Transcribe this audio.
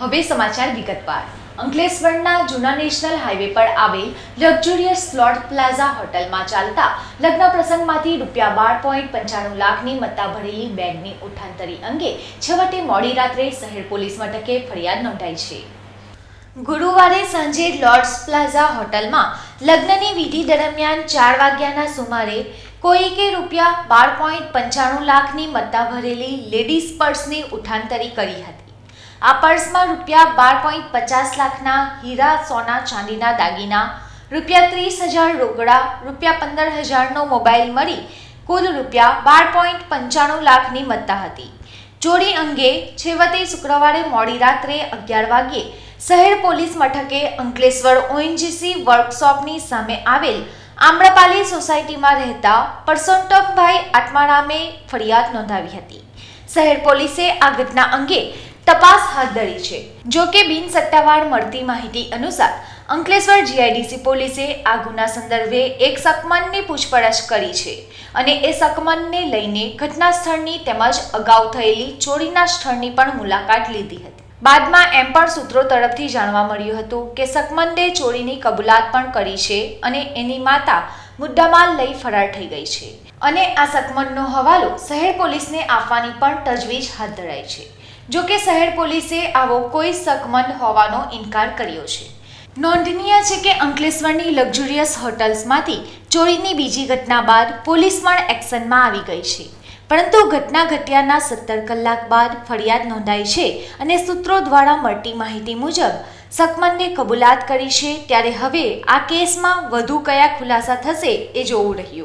હવે સમાચાર વિગતવાર. અંકલેશ્વરના જૂના નેશનલ હાઈવે પર આવેલ લક્ઝુરિયસ સ્લોટ પ્લાઝા હોટલમાં ચાલતા લગ્ન પ્રસંગમાંથી રૂપિયા બાર પોઈન્ટ પંચાણું લાખની મત્તા ભરેલી બેગની ઉઠાંતરી અંગે છેવટે મોડી રાત્રે શહેર પોલીસ મથકે ફરિયાદ નોંધાઈ છે. ગુરુવારે સાંજે લોર્ડ્સ પ્લાઝા હોટલમાં લગ્નની વિધિ દરમિયાન ચાર વાગ્યાના સુમારે કોઈકે રૂપિયા બાર પોઈન્ટ પંચાણું લાખની મત્તા ભરેલી લેડીઝ પર્સની ઉઠાંતરી કરી હતી. આ પર્સમાં રૂપિયા બાર પોઈન્ટ પચાસ લાખના હીરા, સોના, ચાંદીના દાગીના, રૂપિયા ત્રીસ હજાર રોકડા રૂપિયા પંદર હજારનો મોબાઈલ મળી, કુલ રૂપિયા બાર પોઈન્ટ પંચાણું લાખની મત્તા હતી. ચોરી અંગે છેવટે શુક્રવારે મોડી રાત્રે અગિયાર વાગ્યે શહેર પોલીસ મથકે અંકલેશ્વર ઓએનજીસી વર્કશોપની સામે આવેલ આમ્રપાલી સોસાયટીમાં રહેતા પરસોત્તમભાઈ આત્મારામે ફરિયાદ નોંધાવી હતી. શહેર પોલીસે આ ઘટના અંગે તપાસ હાથ ધરી છે. જો કે બિન સત્તાવાર મળતી માહિતી અનુસાર, અંકલેશ્વર જીઆઈડીસી પોલીસે આ ગુના સંદર્ભે એક સકમનની પૂછપરછ કરી છે અને એ સકમનને લઈને ઘટના સ્થળની તેમજ અગાઉ થયેલી ચોરીના સ્થળની પણ મુલાકાત લીધી હતી. બાદમાં એમ પણ સૂત્રો તરફથી જાણવા મળ્યું હતું કે સકમંદે ચોરીની કબૂલાત પણ કરી છે અને એની માતા મુદ્દામાલ લઈ ફરાર થઈ ગઈ છે. અને આ સકમંદનો હવાલો શહેર પોલીસને આપવાની પણ તજવીજ હાથ ધરાઈ છે. જો કે શહેર પોલીસે આવો કોઈ શકમંદ હોવાનો ઇનકાર કર્યો છે. નોંધનીય છે કે અંકલેશ્વરની લક્ઝુરિયસ હોટલ્સમાંથી ચોરીની બીજી ઘટના બાદ પોલીસ પણ એક્શનમાં આવી ગઈ છે. પરંતુ ઘટના ઘટ્યાના સત્તર કલાક બાદ ફરિયાદ નોંધાઈ છે અને સૂત્રો દ્વારા મળતી માહિતી મુજબ શકમંદે કબૂલાત કરી છે. ત્યારે હવે આ કેસમાં વધુ કયા ખુલાસા થશે એ જોવું રહ્યું.